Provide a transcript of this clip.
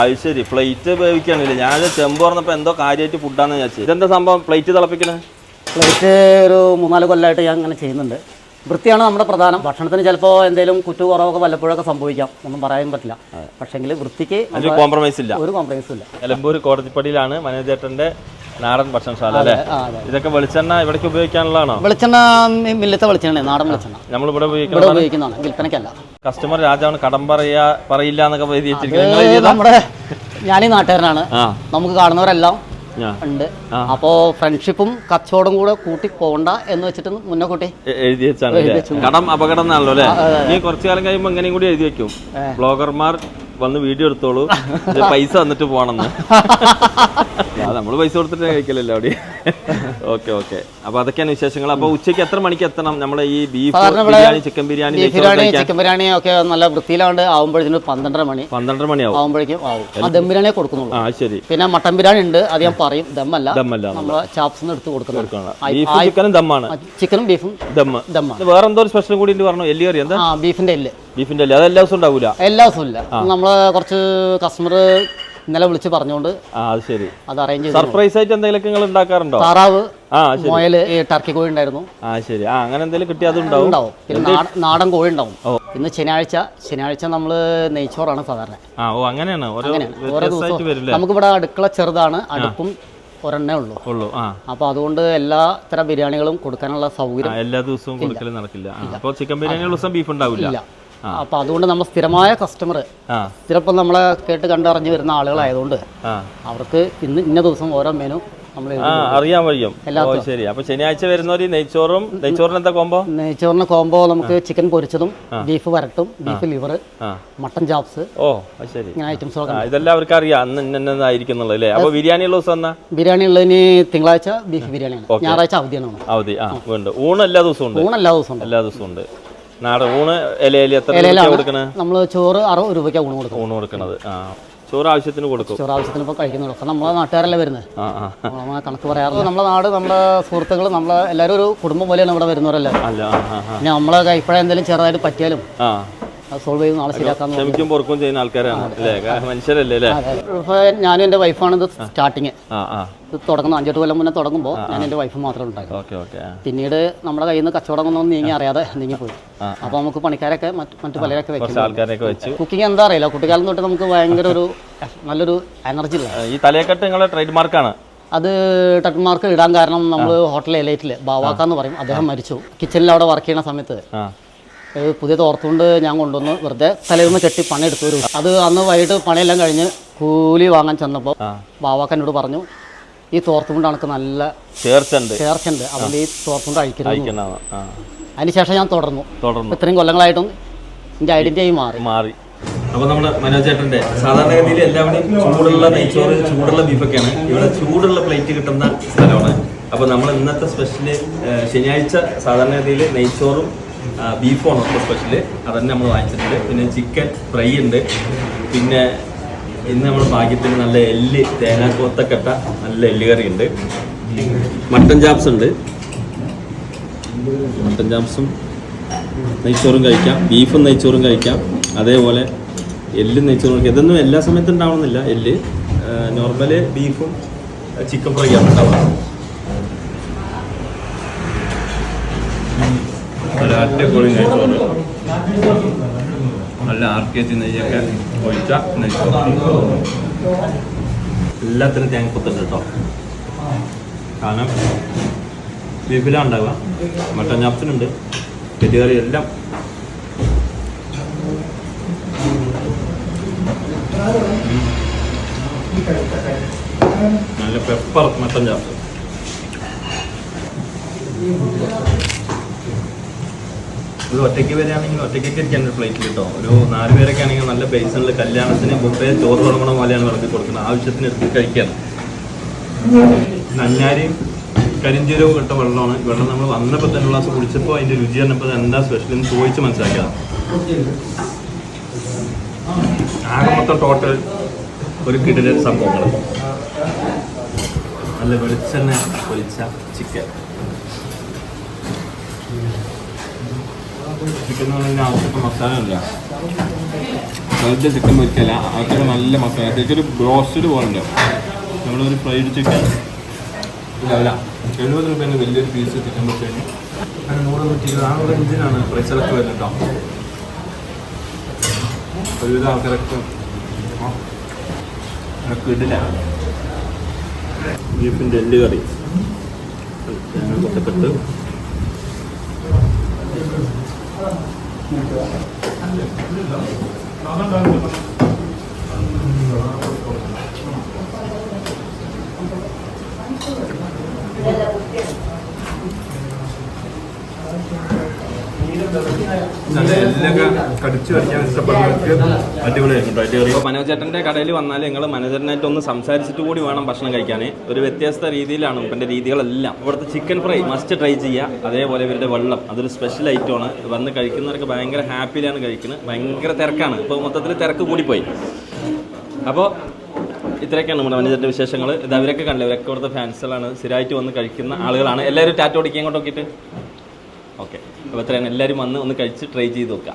അത് ശരി. പ്ലേറ്റ് ഉപയോഗിക്കാനില്ല. ഞാൻ ചെമ്പ് പറഞ്ഞപ്പോൾ എന്തോ കാര്യമായിട്ട് ഫുഡാണെന്ന് വിചാരിച്ചു. ഇതെന്താ സംഭവം? പ്ലേറ്റ് തിളപ്പിക്കണേ? പ്ലേറ്റ് ഒരു മൂന്നാൽ കൊല്ലമായിട്ട് ഞാൻ അങ്ങനെ ചെയ്യുന്നുണ്ട്. വൃത്തിയാണ് നമ്മുടെ പ്രധാനം. ഭക്ഷണത്തിന് ചിലപ്പോൾ എന്തെങ്കിലും കുറ്റു കുറവൊക്കെ വല്ലപ്പോഴൊക്കെ സംഭവിക്കാം. ഒന്നും പറയാൻ പറ്റില്ല. പക്ഷേങ്കിൽ വൃത്തിക്ക് ഒരു കോംപ്രമൈസ് ഇല്ല. ഒരു കോംപ്രമൈസും ഇല്ല. നിലമ്പൂർ കോടതിപ്പടിയിലാണ് മനോജേട്ടന്റെ നാടൻ ഭക്ഷണശാല അല്ലേ? ഇതൊക്കെ വെളിച്ചെണ്ണ ഇവിടേക്ക് ഉപയോഗിക്കാനുള്ളതാണോ? വെളിച്ചെണ്ണ മില്ലത്തെ വെളിച്ചെണ്ണ നാടൻ വെളിച്ചെണ്ണ. നമ്മൾ ഇവിടെ ഉപയോഗിക്കുന്നതാണ് വിൽപ്പനക്കല്ല കസ്റ്റമർ രാജാവ് കടം പറയാ പറയില്ല എന്നൊക്കെ നമ്മുടെ ഞാൻ ഈ നാട്ടുകാരനാണ് നമുക്ക് കാണുന്നവരെല്ലാം. ഉണ്ട്. അപ്പോ ഫ്രണ്ട്ഷിപ്പും കച്ചവടം കൂടെ കൂട്ടി പോകണ്ട എന്ന് വെച്ചിട്ട് മുന്നേ കൂട്ടി എഴുതി വെച്ചാണ് കടം അപകടം എന്നാണല്ലോ അല്ലേ? കുറച്ചു കാലം കഴിയുമ്പോൾ എങ്ങനെയും കൂടി എഴുതി വെക്കും. ബ്ലോഗർമാർ വന്ന് വീഡിയോ എടുത്തോളൂ. പൈസ തന്നിട്ട് പോകണമെന്ന് നമ്മൾ പൈസ കൊടുത്തിട്ട് കഴിക്കലല്ലോ അവിടെ? Okay okay. അപ്പൊ അതൊക്കെയാണ് വിശേഷങ്ങൾ. അപ്പൊ ഉച്ചയ്ക്ക് എത്ര മണിക്ക് എത്തണം? നമ്മുടെ ഈ beef biryani chicken biryani biryani chicken biryani ഒക്കെ നല്ല വൃത്തിയിലാണ്ട് ആവുമ്പോഴത്തേന് പന്ത്രണ്ടര മണി. പന്ത്രണ്ടര മണിയാവും. ആവുമ്പോഴേക്കും ആവും. ആ ദം ബിരിയാണി കൊടുക്കുന്നുള്ളൂ. ആ ശരി. പിന്നെ മട്ടൻ ബിരിയാണി ഉണ്ട്. അത് ഞാൻ പറയും. ദമ്മല്ല. ദമ്മല്ല നമ്മൾ ചാപ്സ് എടുത്ത് കൊടുക്കുന്നു ചിക്കനും ദമ്മാണ്. ചിക്കനും ബീഫും ദമ്മ. ദമ്മ വേറെന്തോ സ്പെഷ്യൽ കൂടി പറഞ്ഞു. എല്ലി കറി എന്താ ബീഫിന്റെ എല്ല്. ബീഫിന്റെ അല്ലേ? അത് എല്ലാ ദിവസവും ഉണ്ടാവില്ല എല്ലാ ദിവസവും ഇല്ല. നമ്മൾ കുറച്ച് കസ്റ്റമർ ഇന്നലെ വിളിച്ച് പറഞ്ഞുകൊണ്ട് ആ അത് ശരി. അത് അറേഞ്ച് ചെയ്തു സർപ്രൈസ് ആയിട്ട് എന്തെങ്കിലും നിങ്ങൾ ഉണ്ടാക്കാറുണ്ടോ? താറാവ് മുയൽ ടർക്കി കോഴി ഉണ്ടായിരുന്നു. ആ ശരി. ആ അങ്ങനെ എന്തെങ്കിലും കിട്ടി അത് ഉണ്ടാവും. പിന്നെ നാടൻ കോഴി ഉണ്ടാവും. ഇന്ന് ശനിയാഴ്ച ശനിയാഴ്ച നമ്മൾ നെയ്ച്ചോറാണ് സാധാരണ. ആ ഓ അങ്ങനെയാണ്. ഓരോ ദിവസവും വരില്ലേ? നമുക്കിവിടെ അടുക്കള ചെറുതാണ് അടുപ്പും ഒരെണ്ണേ ഉള്ളൂ. ഉള്ളൂ ആ. അപ്പോൾ അതുകൊണ്ട് എല്ലാ തരം ബിരിയാണികളും കൊടുക്കാനുള്ള സൗകര്യം എല്ലാ ദിവസവും കൊടുക്കൽ നടക്കില്ല. അപ്പോൾ ചിക്കൻ ബിരിയാണി ദിവസം ബീഫ് ഉണ്ടാവില്ല. അപ്പോൾ അതുകൊണ്ട് നമ്മൾ സ്ഥിരമായ കസ്റ്റമർ സ്ഥിരപ്പം നമ്മളെ കേട്ട് കണ്ടറിഞ്ഞ് വരുന്ന ആളുകളായതുകൊണ്ട് അവർക്ക് ഇന്ന് ഇന്ന ദിവസം ഓരോ മെനു അറിയാൻ വഴിയും ഓ ശരി. അപ്പൊ ശനിയാഴ്ച വരുന്നവര് നെയ്ച്ചോറും നെയ്ച്ചോറിന് എന്താ കോമ്പോ നെയ്ച്ചോറിന് കോംബോ നമുക്ക് ചിക്കൻ പൊരിച്ചതും beef വരട്ടും beef liver mutton mutton chops ഓ ശരി. ഐറ്റംസ് ഇതെല്ലാം അവർക്ക് അറിയാം. അന്ന് അല്ലേ? അപ്പൊ ബിരിയാണി ഉള്ള ദിവസം എന്നാ ബിരിയാണി ഉള്ളതിന് തിങ്കളാഴ്ച ബീഫ് ബിരിയാണിയാണ്. ഞായറാഴ്ച അവധിയാണ്. അവധി. ആ ഉണ്ട് ഊണ് എല്ലാ ദിവസവും ഉണ്ട്? ഊണ് എല്ലാ ദിവസവും എല്ലാ ദിവസവും ഉണ്ട്. നാടൻ ഊണ് ഇലയിൽ എത്ര കൊടുക്കണേ? നമ്മൾ ചോറ് അറുപത് രൂപയ്ക്കാണ് ഊണ് കൊടുക്കും ഊണ് കൊടുക്കണത്. ആ ചോറ് ആവശ്യത്തിന് കൊടുക്കും. ചോറ് ആവശ്യത്തിന് ഇപ്പോൾ കഴിക്കുന്നു അപ്പം നമ്മളെ നാട്ടുകാരല്ലേ വരുന്നത്? നമ്മളെ കണക്ക് പറയാറുണ്ട്. നമ്മളെ നാട് നമ്മുടെ സുഹൃത്തുക്കൾ നമ്മളെ എല്ലാവരും ഒരു കുടുംബം പോലെയാണ് ഇവിടെ വരുന്നവരല്ലേ? നമ്മളെ കൈപ്പഴ എന്തെങ്കിലും ചെറുതായിട്ട് പറ്റിയാലും അത് സോൾവ് ചെയ്ത് നാളെ ശരിയാക്കാൻ പറഞ്ഞു ചെയ്യുന്ന ആൾക്കാരാണ്. മനുഷ്യരല്ലേ ഞാനും എന്റെ വൈഫാണ് ഇത് സ്റ്റാർട്ടിങ് ഇത് തുടങ്ങുന്നു അഞ്ചെട്ട് കൊല്ലം മുന്നേ തുടങ്ങുമ്പോൾ ഞാൻ എന്റെ വൈഫ് മാത്രമേ ഉണ്ടായിരുന്നു പിന്നീട് നമ്മുടെ കയ്യിൽ നിന്ന് കച്ചവടം ഒന്നും നീങ്ങി അറിയാതെ നീങ്ങിപ്പോയി. പോയി അപ്പോൾ നമുക്ക് പണിക്കാരൊക്കെ മറ്റ് പലരൊക്കെ ആൾക്കാരെയൊക്കെ കുക്കിംഗ് എന്താ അറിയില്ല. കുട്ടിക്കാലം തൊട്ട് നമുക്ക് ഭയങ്കര ഒരു നല്ലൊരു എനർജി ഈ തലയെക്കെട്ട് നിങ്ങളെ ട്രേഡ് മാർക്കാണ് അത് ടട്ട്മാർക്ക് ഇടാൻ കാരണം നമ്മൾ ഹോട്ടൽ എലൈറ്റിൽ ബാവാക്ക എന്ന് പറയും. അദ്ദേഹം മരിച്ചു. കിച്ചണിൽ അവിടെ വർക്ക് ചെയ്യുന്ന സമയത്ത്. പുതിയ തോർത്തുകൊണ്ട് ഞാൻ കൊണ്ടുവന്ന്. വെറുതെ തലേന്ന് കെട്ടി പണിയെടുത്തു ഒരു അത് അന്ന് വൈകിട്ട് പണിയെല്ലാം കഴിഞ്ഞ് കൂലി വാങ്ങാൻ ചെന്നപ്പോൾ ബാവാക്കനോട് പറഞ്ഞു ഈ തോർത്തുകൊണ്ട് കണക്ക് നല്ല ചേർച്ചുണ്ട് ചേർച്ചുണ്ട് അതുകൊണ്ട് ഈ തോർത്തുകൊണ്ട് ആ. അതിനുശേഷം ഞാൻ തുടർന്നു. തുടർന്നു. ഇത്രയും കൊല്ലങ്ങളായിട്ടും എന്റെ ഐഡന്റിറ്റി മാറി. മാറി. അപ്പൊ നമ്മുടെ മനോജ് ചേട്ടന്റെ സാധാരണഗതിയിൽ എല്ലാവരും ചൂടുള്ള നെയ്ച്ചോറ് ചൂടുള്ള ബീഫൊക്കെയാണ്. ഇവിടെ ചൂടുള്ള പ്ലേറ്റ് കിട്ടുന്ന സ്ഥലമാണ്. അപ്പൊ നമ്മൾ ഇന്നത്തെ സ്പെഷ്യൽ ശനിയാഴ്ച സാധാരണഗതിയിൽ നെയ്ച്ചോറും ആ, ബീഫുമാണ് നമ്മുടെ സ്പെഷ്യൽ അതന്നെ നമ്മൾ വാങ്ങിച്ചിട്ടുണ്ട്. പിന്നെ ചിക്കൻ ഫ്രൈ ഉണ്ട്. പിന്നെ ഇന്ന് നമ്മൾ ഭാഗ്യത്തിന് നല്ല എല്ല് തേങ്ങാക്കൊത്തൊക്കെ ഇട്ട നല്ല എല്ല് കറി ഉണ്ട്. മട്ടൻ ചാപ്സ് ഉണ്ട്. മട്ടൻ ചാപ്സും നെയ്ച്ചോറും കഴിക്കാം. ബീഫും നെയ്ച്ചോറും കഴിക്കാം. അതേപോലെ എല്ലും നെയ്ച്ചോറും കഴിക്കാം. ഇതൊന്നും എല്ലാ സമയത്തും ഉണ്ടാവണമെന്നില്ല. എല്ല് നോർമൽ ബീഫും ചിക്കൻ ഫ്രൈ ആണ് ഉണ്ടാവുക നല്ല അടിപൊളി നെയ്ച്ചോറ്. നല്ല ആർ കെ ജി നെയ്യൊക്കെ ഒഴിച്ച നെയ്ച്ചോറ്. എല്ലാത്തിനും തേങ്ങക്കൊത്തുണ്ട് കേട്ടോ. കാരണം ബീഫിലാണ് ഉണ്ടാവുക. മട്ടൻ ചാപ്സിനുണ്ട് പെറ്റുകറി എല്ലാം നല്ല പെപ്പർ മട്ടൻ ചാപ്സ് ഇത് ഒറ്റയ്ക്ക് വരികയാണെങ്കിൽ ഒറ്റയ്ക്കൊക്കെ ഇരിക്കാൻ ഒരു പ്ലേറ്റ് കിട്ടും ഒരു നാല് പേരൊക്കെ ആണെങ്കിൽ നല്ല ബേസണിൽ കല്യാണത്തിന് ബുഫേ ചോറ് തുടങ്ങണ പോലെയാണ് വിളക്കി കൊടുക്കുന്നത്. ആവശ്യത്തിന് എടുത്ത് കഴിക്കാൻ നഞ്ഞാരിയും കരിഞ്ചീരവും ഇട്ട വെള്ളമാണ്. വെള്ളം നമ്മൾ വന്നപ്പോൾ തന്നെ ഗ്ലാസ് കുടിച്ചപ്പോൾ അതിന്റെ രുചി പറഞ്ഞപ്പോൾ എന്താ സ്പെഷ്യൽ എന്ന് ചോദിച്ച് മനസ്സിലാക്കിയതാണ് ആകെ മൊത്തം ടോട്ടൽ ഒരു കിടിലൻ സംഭവങ്ങൾ നല്ല വെളിച്ചെണ്ണ പൊരിച്ച ചിക്കൻ ചിക്കൻ എന്ന് പറഞ്ഞാൽ ആവശ്യത്തെ മസാല ഇല്ല. ചിക്കൻ പൊരിക്കല അതൊക്കെ നല്ല മസാല ശരിക്കും ഒരു ബ്രോസ്റ്റഡ് പോലെ നമ്മളൊരു ഫ്രൈഡ് ചിക്കൻ ഇല്ല എഴുപത് രൂപേന്റെ വലിയൊരു പീസ് ചിക്കൻ പൊരിച്ചു കഴിഞ്ഞാൽ അങ്ങനെ നൂറ് നൂറ്റി ഇരുപത് ആ ഒരു കേട്ടോ ഒരുവിധ ആൾക്കാരൊക്കെ ഇടില്ല. ബീഫിന്റെ എല്ല് കറി. തേങ്ങ കൊത്തക്കെട്ട് നല്ല എല്ലൊക്കെ കടിച്ചു കഴിക്കാൻ ഇഷ്ടപ്പെടുന്നവർക്ക് മനോജേട്ടന്റെ കടയിൽ വന്നാൽ നിങ്ങൾ മനോജേട്ടനായിട്ട് ഒന്ന് സംസാരിച്ചിട്ട് കൂടി വേണം ഭക്ഷണം കഴിക്കാൻ ഒരു വ്യത്യസ്ത രീതിയിലാണ് ഇവന്റെ രീതികളെല്ലാം. ഇവിടുത്തെ ചിക്കൻ ഫ്രൈ മസ്റ്റ് ട്രൈ ചെയ്യുക അതേപോലെ ഇവരുടെ വെള്ളം. അതൊരു സ്പെഷ്യൽ ഐറ്റം ആണ്. വന്ന് കഴിക്കുന്നവർക്ക് ഭയങ്കര ഹാപ്പിയിലാണ് കഴിക്കുന്നത്. ഭയങ്കര തിരക്കാണ്. ഇപ്പോൾ മൊത്തത്തിൽ തിരക്ക് കൂടിപ്പോയി. അപ്പോൾ ഇത്രയൊക്കെയാണ് നമ്മുടെ മനോജേട്ടന്റെ വിശേഷങ്ങൾ ഇത് അവരൊക്കെ കണ്ടില്ല? ഇവരൊക്കെ ഇവിടുത്തെ ഫാൻസുകളാണ് സ്ഥിരമായിട്ട് വന്ന് കഴിക്കുന്ന ആളുകളാണ്. എല്ലാവരും ടാറ്റോ ഓടിക്കാൻ ഇങ്ങോട്ട് നോക്കിയിട്ട്. ഓക്കെ. അപ്പോൾ അത്രയാണ്. എല്ലാവരും വന്ന് ഒന്ന് കഴിച്ച് ട്രൈ ചെയ്ത് ഓക്കെ